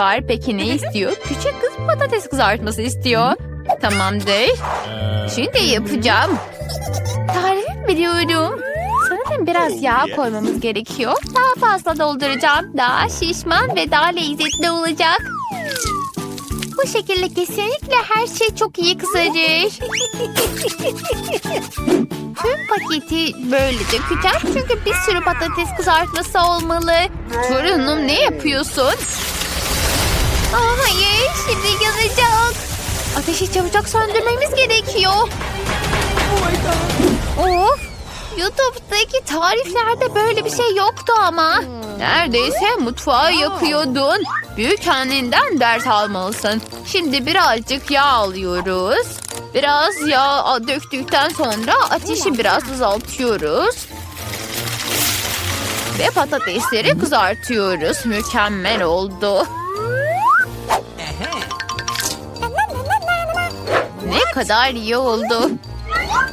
var. Peki ne istiyor? Küçük kız patates kızartması istiyor. Tamamdır. Şimdi yapacağım. Tarifimi biliyorum. Sanırım biraz yağ koymamız gerekiyor. Daha fazla dolduracağım. Daha şişman ve daha lezzetli olacak. Bu şekilde kesinlikle her şey çok iyi kızarır. Tüm paketi böyle dökeceğim çünkü bir sürü patates kızartması olmalı. Torunum ne yapıyorsun? Aa, hayır şimdi yanacak. Ateşi çabucak söndürmemiz gerekiyor. Of! YouTube'daki tariflerde böyle bir şey yoktu ama. Neredeyse mutfağı yakıyordun. Büyük annenden ders almalısın. Şimdi birazcık yağ alıyoruz. Biraz yağ döktükten sonra ateşi biraz azaltıyoruz. Ve patatesleri kızartıyoruz. Mükemmel oldu. Kadar iyi oldu.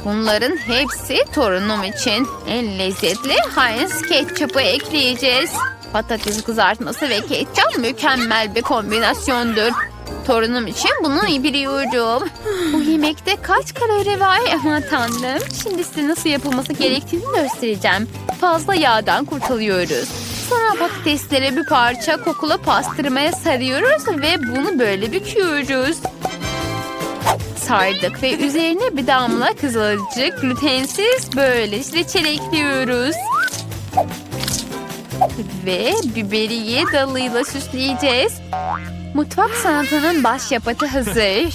Bunların hepsi torunum için. En lezzetli Heinz ketçapı ekleyeceğiz. Patates kızartması ve ketçap mükemmel bir kombinasyondur. Torunum için bunu iyi biliyorum. Bu yemekte kaç kalori var aman tanrım. Şimdi size nasıl yapılması gerektiğini göstereceğim. Fazla yağdan kurtuluyoruz. Sonra patatesleri bir parça kokulu pastırmaya sarıyoruz ve bunu böyle büküyoruz sardık ve üzerine bir damla kızılcık glutensiz böyle reçel ekliyoruz. Ve biberiye dalıyla süsleyeceğiz. Mutfak sanatının başyapıtı hazır.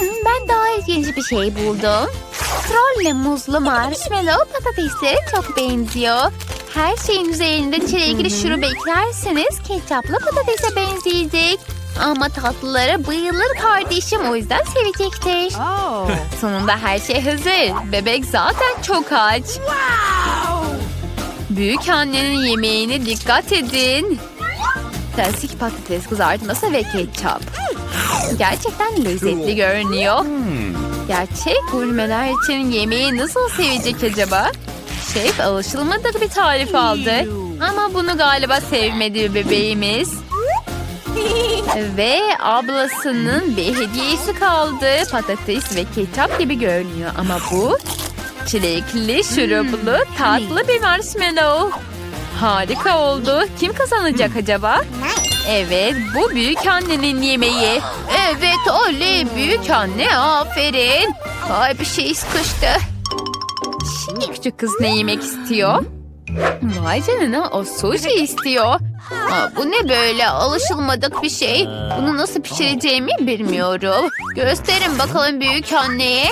Ben daha ilginç bir şey buldum. Trolle muzlu marshmallow patateslere çok benziyor. Her şeyin üzerinde çilekli şurup eklerseniz ketçaplı patatese benzeyecek. Ama tatlılara bayılır kardeşim o yüzden sevecektir. Sonunda her şey hazır. Bebek zaten çok aç. Büyük annenin yemeğine dikkat edin. Klasik patates kızartması ve ketçap. Gerçekten lezzetli görünüyor. Gerçek gurmeler için yemeği nasıl sevecek acaba? Şef alışılmadık bir tarif aldı. Ama bunu galiba sevmedi bebeğimiz. Ve ablasının bir hediyesi kaldı. Patates ve ketçap gibi görünüyor ama bu çilekli şuruplu tatlı bir marshmallow. Harika oldu. Kim kazanacak acaba? Evet, bu büyük annenin yemeği. Evet, oley büyük anne aferin. Ay bir şey sıkıştı. Şimdi küçük kız ne yemek istiyor? Vay canına o sushi istiyor. Aa, bu ne böyle alışılmadık bir şey. Bunu nasıl pişireceğimi bilmiyorum. Gösterin bakalım büyük anneye.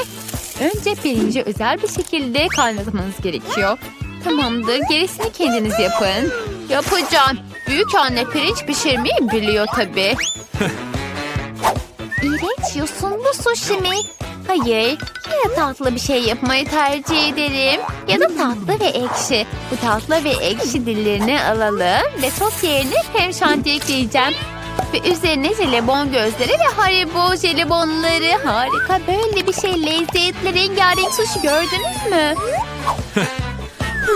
Önce pirinci özel bir şekilde kaynatmanız gerekiyor. Tamamdır gerisini kendiniz yapın. Yapacağım. Büyük anne pirinç pişirmeyi biliyor tabii. İğrenç yosunlu sushi mi? Hayır. Yine tatlı bir şey yapmayı tercih ederim. Ya da tatlı ve ekşi. Bu tatlı ve ekşi dillerini alalım. Ve sos yerine krem şanti ekleyeceğim. Ve üzerine jelibon gözleri ve haribo jelibonları. Harika böyle bir şey. Lezzetli rengarenk sushi gördünüz mü?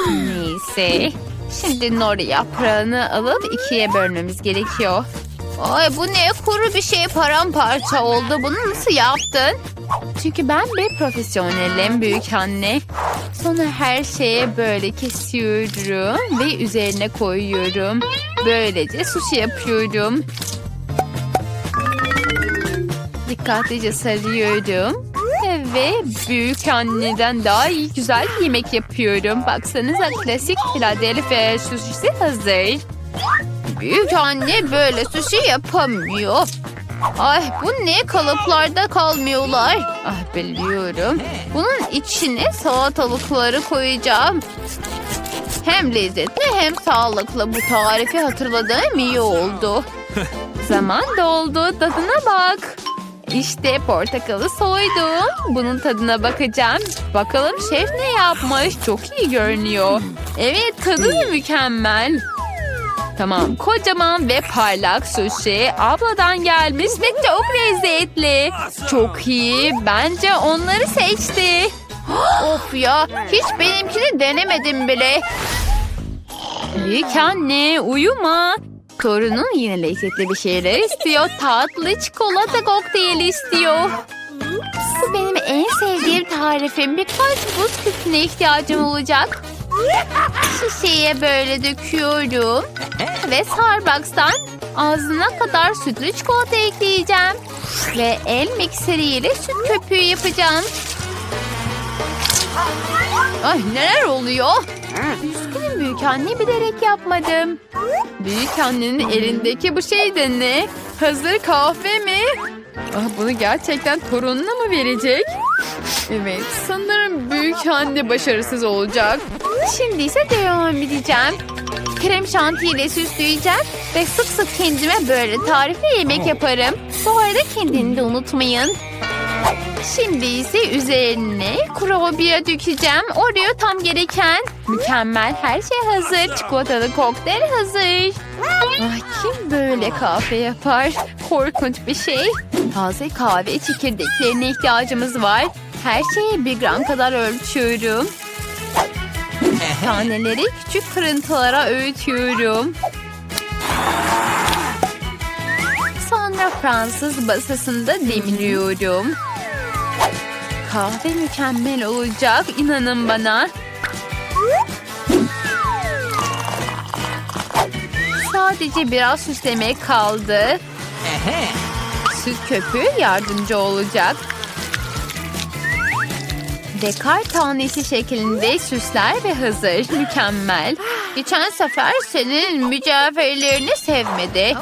Neyse. Şimdi nori yaprağını alıp ikiye bölmemiz gerekiyor. Ay bu ne kuru bir şey paramparça oldu. Bunu nasıl yaptın? Çünkü ben bir profesyonelim büyük anne. Sonra her şeye böyle kesiyorum ve üzerine koyuyorum. Böylece sushi yapıyorum. Dikkatlice sarıyorum. Ve büyük anneden daha iyi güzel bir yemek yapıyorum. Baksanıza klasik Philadelphia sushisi hazır. Büyük anne böyle sushi yapamıyor. Ay bu ne kalıplarda kalmıyorlar. Ah biliyorum. Bunun içine salatalıkları koyacağım. Hem lezzetli hem sağlıklı bu tarifi hatırladığım iyi oldu. Zaman doldu tadına bak. İşte portakalı soydum. Bunun tadına bakacağım. Bakalım şef ne yapmış. Çok iyi görünüyor. Evet tadı da mükemmel. Tamam kocaman ve parlak sushi abladan gelmiş ve çok lezzetli. Çok iyi. Bence onları seçti. of ya hiç benimkini denemedim bile. Büyük anne uyuma. Torunun yine lezzetli bir şeyler istiyor. Tatlı çikolata kokteyli istiyor. Bu benim en sevdiğim tarifim. Birkaç buz küpüne ihtiyacım olacak. Şişeye böyle döküyorum. Ve Starbucks'tan ağzına kadar sütlü çikolata ekleyeceğim. Ve el mikseriyle süt köpüğü yapacağım. Ay neler oluyor? Üzgünüm büyük anne bilerek yapmadım. Büyük annenin elindeki bu şey de ne? Hazır kahve mi? Ah, bunu gerçekten torununa mı verecek? Evet sanırım büyük anne başarısız olacak. Şimdi ise devam edeceğim. Krem şantiyle süsleyeceğim ve sık sık kendime böyle tarifli yemek yaparım. Bu arada kendini de unutmayın. Şimdi ise üzerine kurabiye dökeceğim. Oraya tam gereken. Mükemmel her şey hazır. Çikolatalı kokteyl hazır. Ay, kim böyle kahve yapar? Korkunç bir şey. Taze kahve çekirdeklerine ihtiyacımız var. Her şeyi bir gram kadar ölçüyorum. Taneleri küçük kırıntılara öğütüyorum. Sonra Fransız basasında demliyorum. Kahve mükemmel olacak. inanın bana. Sadece biraz süslemek kaldı. Süt köpüğü yardımcı olacak. Ve kar tanesi şeklinde süsler ve hazır. Mükemmel. Geçen sefer senin mücevherlerini sevmedi.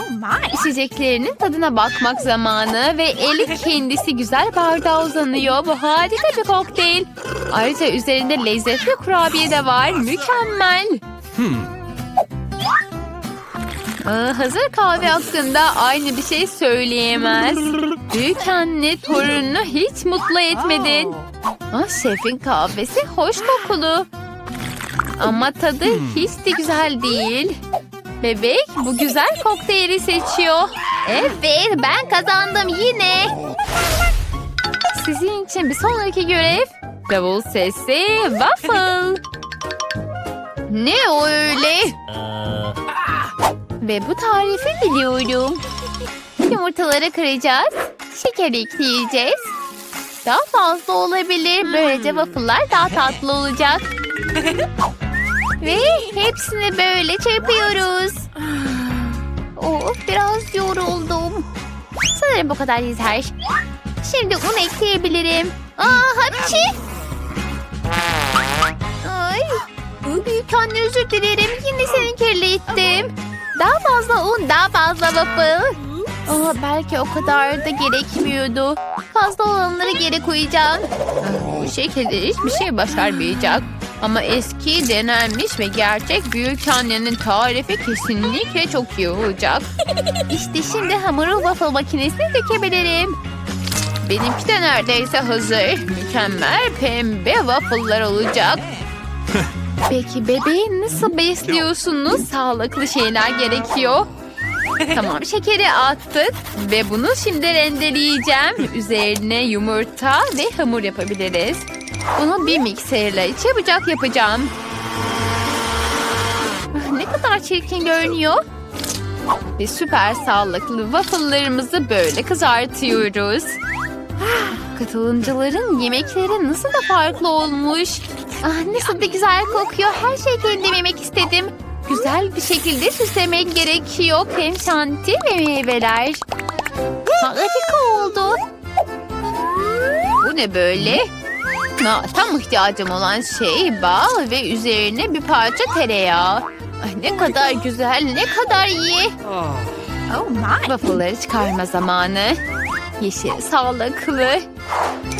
İçeceklerinin tadına bakmak zamanı ve eli kendisi güzel bardağa uzanıyor. Bu harika bir kokteyl. Ayrıca üzerinde lezzetli kurabiye de var. Mükemmel. Aa, hazır kahve hakkında aynı bir şey söyleyemez. Büyük anne torununu hiç mutlu etmedin. Ah, şefin kahvesi hoş kokulu. Ama tadı hiç de güzel değil. Bebek bu güzel kokteyli seçiyor. Evet ben kazandım yine. Sizin için bir sonraki görev. Davul sesi waffle. Ne o öyle? Ve bu tarifi biliyorum. Yumurtaları kıracağız. Şeker ekleyeceğiz. Daha fazla olabilir. Böylece waffle'lar daha tatlı olacak. Ve hepsini böyle çırpıyoruz. Oh, biraz yoruldum. Sanırım bu kadar yeter. Şimdi un ekleyebilirim. Aa, hapçı. Ay, büyük anne özür dilerim. Yine seni kirlettim. Daha fazla un, daha fazla waffle. Aa, belki o kadar da gerekmiyordu. Fazla olanları geri koyacağım. Bu şekilde hiçbir şey başarmayacak. Ama eski, denenmiş ve gerçek büyük annenin tarifi kesinlikle çok iyi olacak. İşte şimdi hamuru waffle makinesine dökebilirim. Benimki de neredeyse hazır. Mükemmel pembe waffle'lar olacak. Peki bebeği nasıl besliyorsunuz? Sağlıklı şeyler gerekiyor. Tamam şekeri attık ve bunu şimdi rendeleyeceğim. Üzerine yumurta ve hamur yapabiliriz. Bunu bir mikserle çabucak yapacağım. Ah, Ne kadar çirkin görünüyor. Ve süper sağlıklı waffle'larımızı böyle kızartıyoruz. Ah, Katılımcıların yemekleri nasıl da farklı olmuş. Ah, nasıl da güzel kokuyor. Her şey kendim yemek istedim. Güzel bir şekilde süslemek gerekiyor. Krem şanti ve meyveler. Harika oldu. Bu ne böyle? Ha, tam ihtiyacım olan şey bal ve üzerine bir parça tereyağı. Ay, ne kadar güzel, ne kadar iyi. Oh my. Waffle'ları çıkarma zamanı. Yeşil, sağlıklı.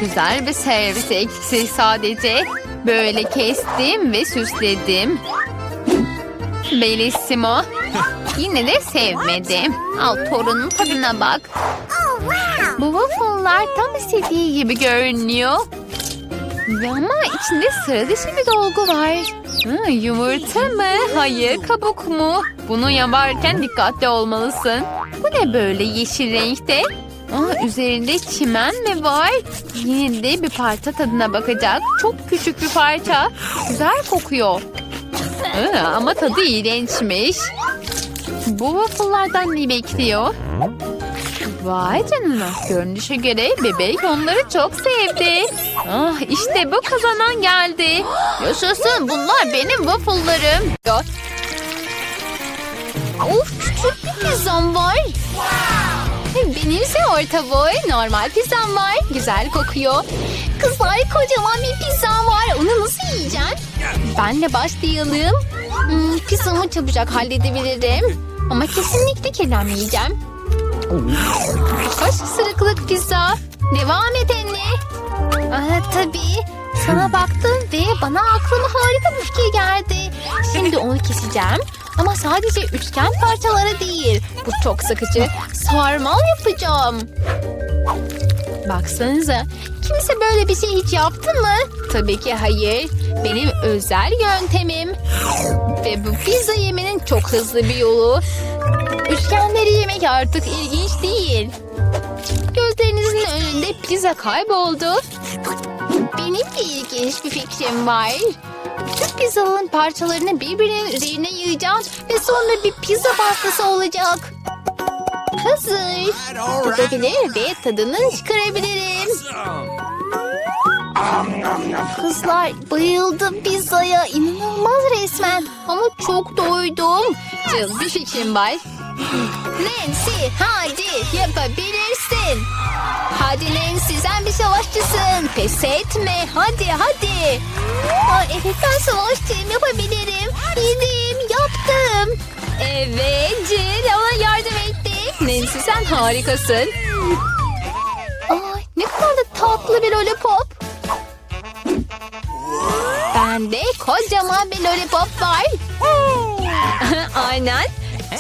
Güzel bir servis eksik sadece. Böyle kestim ve süsledim. Bellissimo. Yine de sevmedim. Al torunun tadına bak. Bu waffle'lar tam istediği gibi görünüyor. Ama içinde sıra dışı bir dolgu var. Ha, yumurta mı? Hayır, kabuk mu? Bunu yaparken dikkatli olmalısın. Bu ne böyle yeşil renkte? Aa, üzerinde çimen mi var? Yine de bir parça tadına bakacak. Çok küçük bir parça. Güzel kokuyor. Aa, ama tadı iğrençmiş. Bu waffle'lardan ne bekliyor? Vay canına. Görünüşe göre bebek onları çok sevdi. Ah işte bu kazanan geldi. Yaşasın bunlar benim waffle'larım. Of küçük bir pizzam var. Benimse orta boy normal pizzam var. Güzel kokuyor. Kızlar kocaman bir pizzam var. Onu nasıl yiyeceğim? Benle başlayalım. Hmm, pizzamı çabucak halledebilirim. Ama kesinlikle kirlenmeyeceğim. Kaç sırıklık pizza. Devam et anne. Aa, tabii. Sana baktım ve bana aklıma harika bir fikir geldi. Şimdi onu keseceğim. Ama sadece üçgen parçalara değil. Bu çok sıkıcı. Sarmal yapacağım. Baksanıza. Kimse böyle bir şey hiç yaptı mı? Tabii ki hayır. Benim özel yöntemim. Ve bu pizza yemenin çok hızlı bir yolu. Üçgenleri yemek artık ilginç değil. Gözlerinizin önünde pizza kayboldu. Benim de ilginç bir fikrim var. Tüm pizzaların parçalarını birbirinin üzerine yığacağım ve sonra bir pizza pastası olacak. Hazır. Tutabilir ve tadını çıkarabilirim. Kızlar bayıldım pizzaya. İnanılmaz resmen. Ama çok doydum. Canım bir fikrim var. Nancy hadi yapabilirsin. Hadi Nancy sen bir savaşçısın. Pes etme hadi hadi. Aa, evet ben savaşçıyım yapabilirim. Yedim yaptım. Evet Jill ona yardım etti. Nancy sen harikasın. Ay, ne kadar da tatlı bir lollipop. Bende kocaman bir lollipop var. Aynen.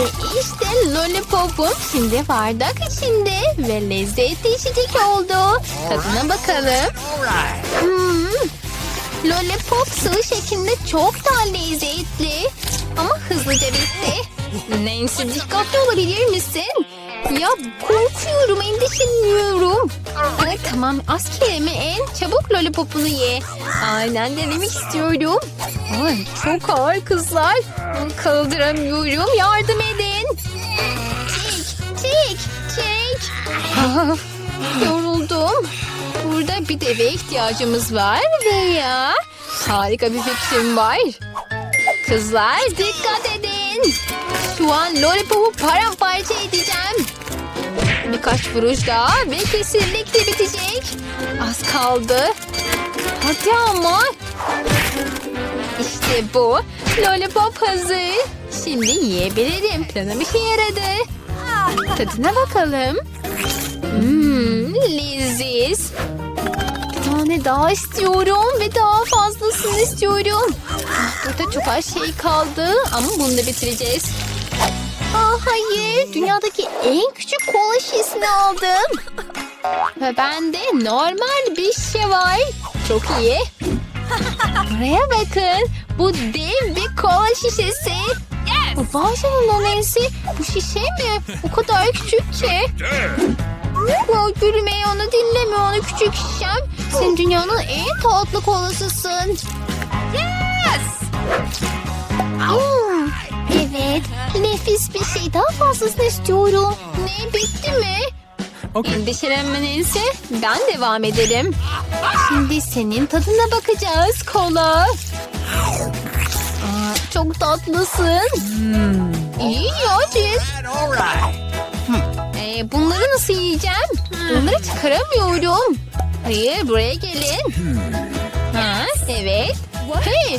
Ve işte lollipopum şimdi bardak içinde ve lezzetli içecek oldu. Tadına bakalım. Hmm, lollipop sıvı şeklinde çok daha lezzetli. Ama hızlıca bitti. Nancy dikkatli olabilir misin? Ya korkuyorum, endişeleniyorum. Ay, tamam az kelime en çabuk lollipopunu ye. Aynen denemek istiyorum. Ay, çok ağır kızlar. Kaldıramıyorum yardım edin. Çek, çek, çek. Ah, yoruldum. Burada bir deve ihtiyacımız var veya harika bir fikrim var. Kızlar dikkat edin. Şu an lollipopu paramparça edeceğim. Birkaç vuruş daha ve kesinlikle bitecek. Az kaldı. Hadi ama. İşte bu. Lollipop hazır. Şimdi yiyebilirim. Planım işe yaradı. Tadına bakalım. Hmm, leziz. Bir tane daha istiyorum ve daha fazlasını istiyorum. Ah, Burada çok az şey kaldı ama bunu da bitireceğiz. Aa, hayır, dünyadaki en küçük kola şişesini aldım. Ve bende normal bir şey var. Çok iyi. Buraya bakın. Bu dev bir kola şişesi. Vay canına Nancy. Bu şişe mi? O kadar küçük ki. Ya gülmeyi onu dinleme onu küçük şişem. Sen dünyanın en tatlı kolasısın. Yes! evet. Nefis bir şey. Daha fazlasını istiyorum. Ne bitti mi? Endişelenme Nancy. Ben devam edelim. Şimdi senin tadına bakacağız kola. Aa, çok tatlısın. İyi ya Jill. E, bunları nasıl yiyeceğim? Bunları çıkaramıyorum. Hayır buraya gelin. Ha, evet. Hey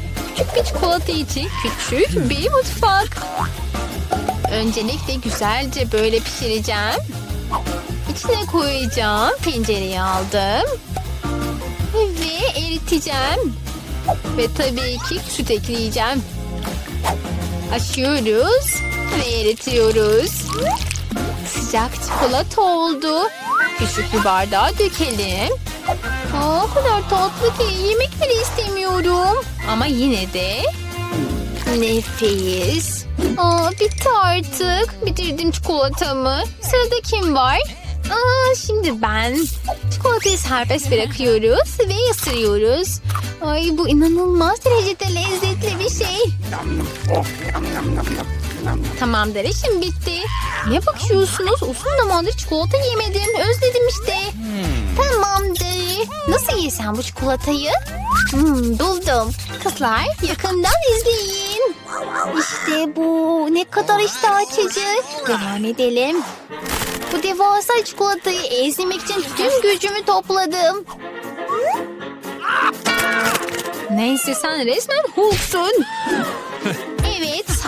Küçük bir çikolata için küçük bir mutfak. Öncelikle güzelce böyle pişireceğim. İçine koyacağım. Tencereyi aldım. Ve eriteceğim. Ve tabii ki süt ekleyeceğim. Açıyoruz ve eritiyoruz. Sıcak çikolata oldu. Küçük bir bardağa dökelim. Aa, o kadar tatlı ki yemek bile istemiyorum. Ama yine de nefis. Aa, bitti artık. Bitirdim çikolatamı. Sırada kim var? Aa, şimdi ben. Çikolatayı serbest bırakıyoruz ve ısırıyoruz. Ay bu inanılmaz derecede lezzetli bir şey. Tamamdır işim bitti. Ne bakıyorsunuz? Uzun zamandır çikolata yemedim. Özledim işte. Tamamdır. Nasıl yesem bu çikolatayı? Hmm, buldum. Kızlar yakından izleyin. İşte bu. Ne kadar iştah açıcı. Devam edelim. Bu devasa çikolatayı ezmek için tüm gücümü topladım. Neyse sen resmen Hulk'sun. Evet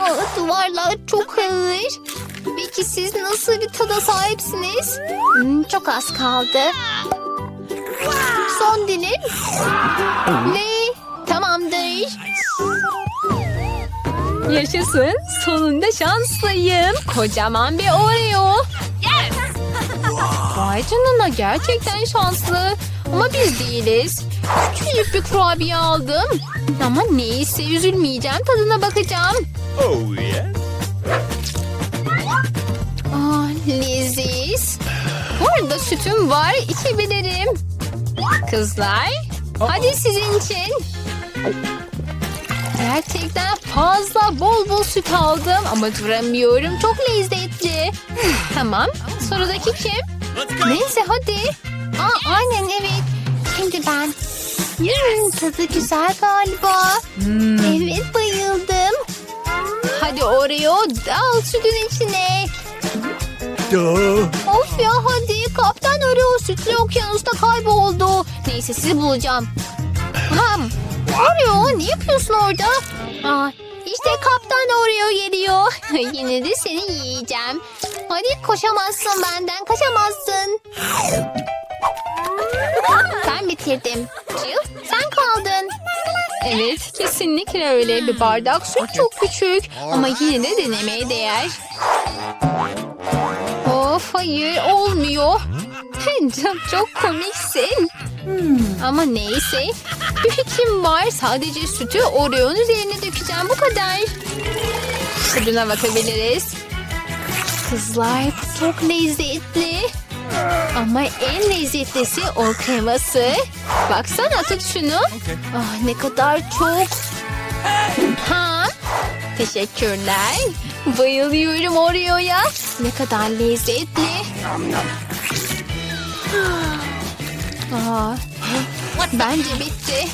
Aa, duvarlar çok ağır. Peki siz nasıl bir tada sahipsiniz? Hmm, çok az kaldı. Son dilim. Ve tamamdır. Yaşasın. Sonunda şanslıyım. Kocaman bir Oreo. Vay canına gerçekten şanslı. Ama biz değiliz. Küçücük bir kurabiye aldım. Ama neyse üzülmeyeceğim tadına bakacağım. Oh yeah. Ah leziz. Burada sütüm var içebilirim. Kızlar hadi sizin için. Gerçekten fazla bol bol süt aldım ama duramıyorum. Çok lezzetli. tamam sıradaki kim? Neyse hadi. Aa, aynen evet. Şimdi ben. Hmm, tadı güzel galiba. Evet bayıldım. Oreo dal sütün içine. Of ya hadi kaptan Oreo sütlü okyanusta kayboldu. Neyse sizi bulacağım. Ham. Oreo ne yapıyorsun orada? Aa, işte kaptan Oreo geliyor. Yine de seni yiyeceğim. Hadi koşamazsın benden kaçamazsın. Ben bitirdim. Jill sen kaldın. Evet kesinlikle öyle bir bardak süt çok küçük ama yine de denemeye değer. Of hayır olmuyor. çok, çok komiksin. Ama neyse. Bir fikrim var. Sadece sütü Oreo'nun üzerine dökeceğim. Bu kadar. Tadına bakabiliriz. Kızlar bu çok lezzetli. Ama en lezzetlisi o kreması. Baksana tut şunu. Ah ne kadar çok. Ha? Teşekkürler. Bayılıyorum Oreo'ya. Ne kadar lezzetli. Aa, bence bitti.